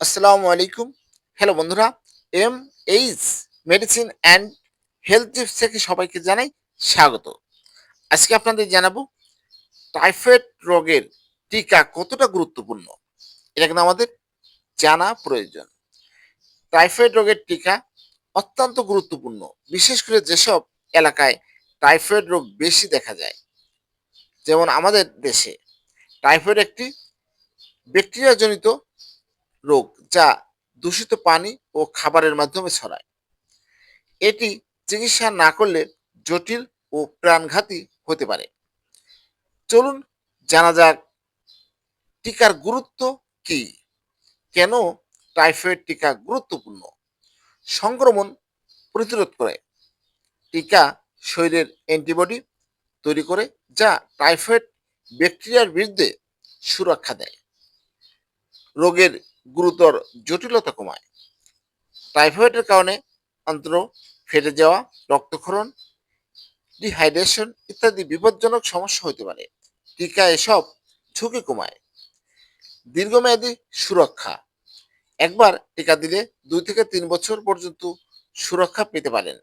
আসসালামু আলাইকুম। হ্যালো বন্ধুরা M H medicine and health tips থেকে সবাইকে জানাই স্বাগত। আজকে আপনাদের জানাব, টাইফয়েড রোগের টিকা কতটা গুরুত্বপূর্ণ? এটা কিন্তু আমাদের জানা প্রয়োজন। টাইফয়েড রোগের টিকা অত্যন্ত গুরুত্বপূর্ণ, বিশেষ করে যেসব এলাকায় টাইফয়েড রোগ বেশি দেখা যায়। যেমন আমাদের দেশে, টাইফয়েড একটি ব্যাকটেরিয়াজনিত রোগ যা দূষিত পানি ও খাবারের মাধ্যমে ছড়ায়। এটি চিকিৎসা না করলে জটিল ও প্রাণঘাতী হতে পারে। চলুন জানা যাক টিকার গুরুত্ব কি? কেন টাইফয়েড টিকা গুরুত্বপূর্ণ? সংক্রমণ প্রতিরোধ করে। টিকা শরীরের অ্যান্টিবডি তৈরি করে যা টাইফয়েড ব্যাকটেরিয়ার বিরুদ্ধে সুরক্ষা দেয়। রোগের গুরুতর জটিলতা কমায়। টাইফয়েডের কারণে অন্ত্র, ফেটে যাওয়া, রক্তক্ষরণ, ডিহাইড্রেশন ইত্যাদি বিপজ্জনক সমস্যা হতে পারে। টিকা এসব ঝুঁকি কমায়। দীর্ঘমেয়াদী সুরক্ষা। একবার টিকা দিলে দুই থেকে তিন বছর পর্যন্ত সুরক্ষা পেতে পারেন।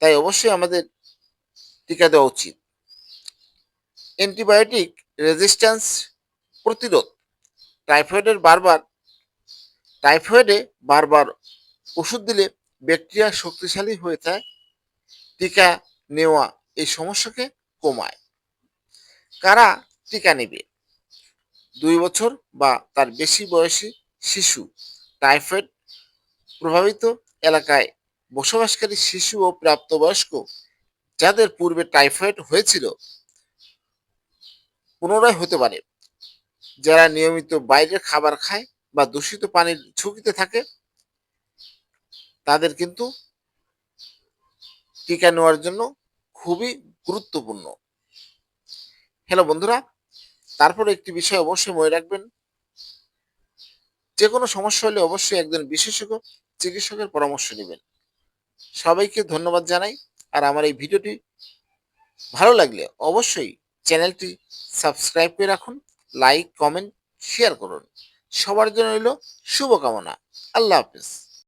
তাই অবশ্যই আমাদের টিকা দেওয়া উচিত। অ্যান্টিবায়োটিক রেজিস্ট্যান্স প্রতিরোধ। টাইফয়েডের বারবার, টাইফয়েডে বারবার ওষুধ দিলে ব্যাকটেরিয়া শক্তিশালী হয়ে যায়, টিকা নেওয়া এই সমস্যাকে কমায়। কারা টিকা নেবে? দুই বছর বা তার বেশি বয়সী শিশু, টাইফয়েড প্রভাবিত এলাকায় বসবাসকারী শিশু ও প্রাপ্তবয়স্ক যাদের পূর্বে টাইফয়েড হয়েছিল, পুনরায় হতে পারে। যারা নিয়মিত বাইরের খাবার খায় বা দূষিত পানির ঝুঁকিতে থাকে, তাদের কিন্তু টিকা নেওয়ার জন্য খুবই গুরুত্বপূর্ণ। হ্যালো বন্ধুরা, তারপর একটি বিষয় অবশ্যই মনে রাখবেন। যে কোনো সমস্যা হলে অবশ্যই একজন বিশেষজ্ঞ চিকিৎসকের পরামর্শ নেবেন। সবাইকে ধন্যবাদ জানাই, আর আমার এই ভিডিওটি ভালো লাগলে অবশ্যই চ্যানেলটি সাবস্ক্রাইব করে রাখুন। লাইক কমেন্ট শেয়ার করুন। সবার জন্য রইল শুভকামনা। আল্লাহ হাফিজ।